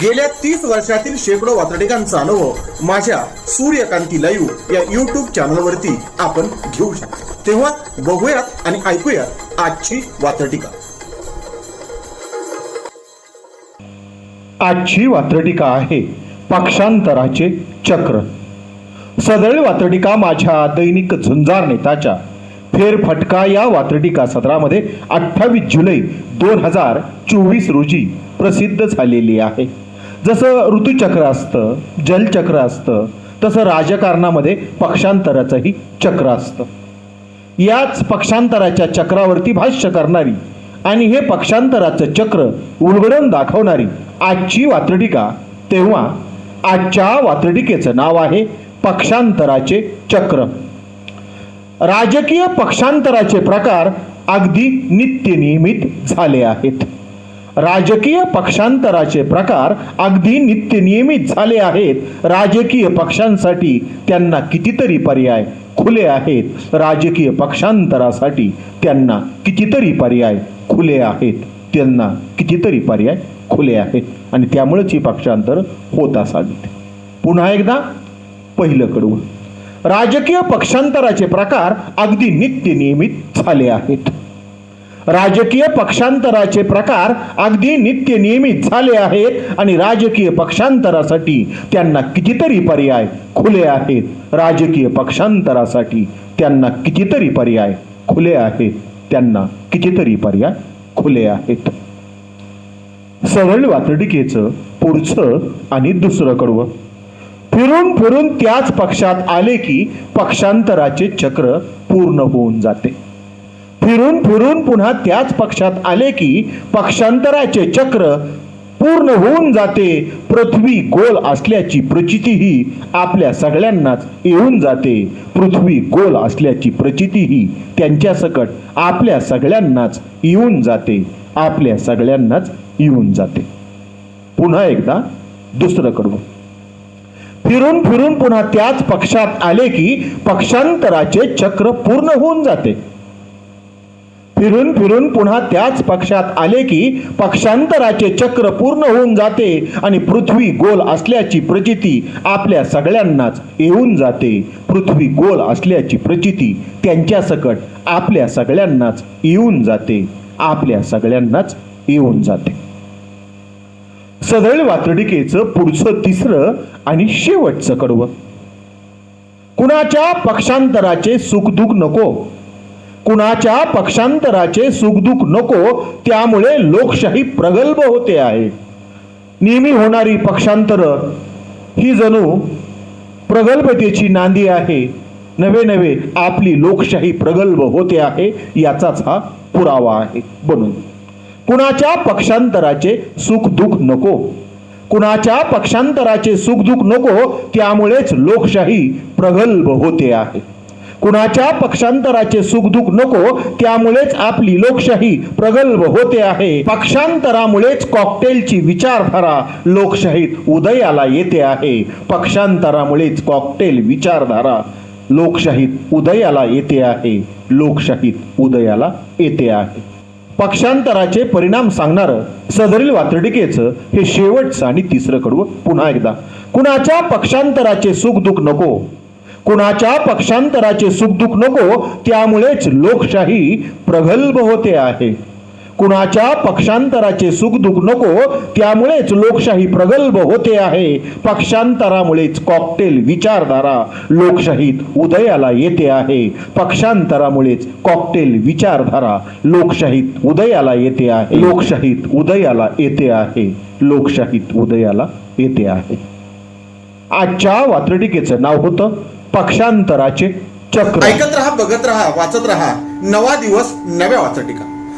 गेल्या तीस वर्षातील शेकडो वातडिकांचा अनुभव माझ्या सूर्यकांती लाईव्ह या युट्यूब चॅनलवरती आपण घेऊ शकतो. तेव्हा बघूयात आणि ऐकूयात आजची वातडिका आजची वात्रटिका आहे पक्षांतराचे चक्र. सदळ वात्रटिका माझ्या दैनिक झुंजार नेताच्या फेरफटका या वात्रटिका सत्रामध्ये अठ्ठावीस जुलै दोन हजार चोवीस रोजी प्रसिद्ध झालेली आहे. जसं ऋतुचक्र असतं जलचक्र असतं तसं राजकारणामध्ये पक्षांतराचंही चक्र असतं. याच पक्षांतराच्या चक्रावरती भाष्य करणारी आणि हे पक्षांतराचं चक्र उलगडून दाखवणारी आजची वात्रटिका तेव्हा आजच्या वात्रटिकेचं नाव आहे पक्षांतराचे चक्र. राजकीय पक्षांतराचे प्रकार अगदी नित्यनियमित झाले आहेत. राजकीय पक्षांतराचे प्रकार अगदी नित्यनियमित झाले आहेत. राजकीय पक्षांसाठी त्यांना कितीतरी पर्याय खुले आहेत. राजकीय पक्षांतरासाठी त्यांना कितीतरी पर्याय खुले आहेत. त्यांना कितीतरी पर्याय खुले आहेत. आणि त्यामुळेच ही पक्षांतर होत असावीत. पुन्हा एकदा पहिलं कडवं राजकीय पक्षांतराचे प्रकार अगदी नित्यनियमित झाले आहेत. राजकीय पक्षांतराचे प्रकार अगदी नित्य नियमित झाले आहेत आणि राजकीय पक्षांतरासाठी त्यांना कितीतरी पर्याय खुले आहेत. राजकीय पक्षांतरासाठी त्यांना कितीतरी पर्याय खुले आहेत. त्यांना कितीतरी पर्याय खुले आहेत. सरळ वातडिकेचं पुढचं आणि दुसरं कडवं. फिरून फिरून त्याच पक्षात आले की पक्षांतराचे चक्र पूर्ण होऊन जाते. फिरून फिरून पुन्हा त्याच पक्षात आले की पक्षांतराचे चक्र पूर्ण होऊन जाते. पृथ्वी गोल असल्याची प्रचितीही आपल्या सगळ्यांनाच येऊन जाते. पृथ्वी गोल असल्याची प्रचितीही त्यांच्या सकट आपल्या सगळ्यांनाच येऊन जाते. आपल्या सगळ्यांनाच येऊन जाते. पुन्हा एकदा दुसरं कडवं फिरून फिरून पुन्हा त्याच पक्षात आले की पक्षांतराचे चक्र पूर्ण होऊन जाते. फिरून फिरून पुन्हा त्याच पक्षात आले की पक्षांतराचे चक्र पूर्ण होऊन जाते आणि पृथ्वी गोल असल्याची प्रचिती आपल्या सगळ्यांनाच येऊन जाते. पृथ्वी गोल असल्याची प्रचिती त्यांच्या सकट आपल्या सगळ्यांनाच येऊन जाते. आपल्या सगळ्यांनाच येऊन जाते. सदळ वातडिकेचं पुढचं तिसरं आणि शेवटचं कडवं. कुणाच्या पक्षांतराचे सुखदुःख नको? कुणाच्या पक्षांतराचे सुखदुःख नको त्यामुळे लोकशाही प्रगल्भ होते आहे. नेहमी होणारी पक्षांतर ही जणू प्रगल्भतेची नांदी आहे. नवे नवे आपली लोकशाही प्रगल्भ होते आहे याचाच हा पुरावा आहे बनून. कुणाच्या पक्षांतराचे सुखदुःख नको कुणाच्या पक्षांतराचे सुखदुःख नको त्यामुळेच लोकशाही प्रगल्भ होते आहे. कुणाच्या पक्षांतराचे सुखदुख नको त्यामुळेच आपली लोकशाही प्रगल्भ होते आहे. पक्षांतरामुळेच कॉकटेलची विचारधारा लोकशाहीत उदयाला येते आहे. पक्षांतरामुळेच कॉकटेल विचारधारा लोकशाहीत उदयाला येते आहे. लोकशाहीत उदयाला येते आहे. पक्षांतराचे परिणाम सांगणारं सदरील वातडिकेचं हे शेवटचं आणि तिसरं कडवं पुन्हा एकदा. कुणाच्या पक्षांतराचे सुख दुःख नको कुणाच्या पक्षांतराचे सुखदुःख नको त्यामुळेच लोकशाही प्रगल्भ होते आहे. कुणाच्या पक्षांतराचे सुखदुःख नको त्यामुळेच लोकशाही प्रगल्भ होते आहे. पक्षांतरामुळेच कॉकटेल विचारधारा लोकशाहीत उदयाला येते आहे. पक्षांतरामुळेच कॉकटेल विचारधारा लोकशाहीत उदयाला येते आहे. लोकशाहीत उदयाला येते आहे. लोकशाहीत उदयाला येते आहे. आजच्या वात्रटिकेचं नाव होतं पक्षांतराचे चक्र. ऐकत रहा बघत रहा वाचत रहा. नवा दिवस नव्या वाचटिका.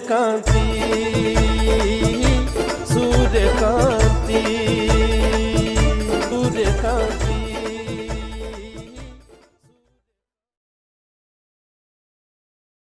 kanti.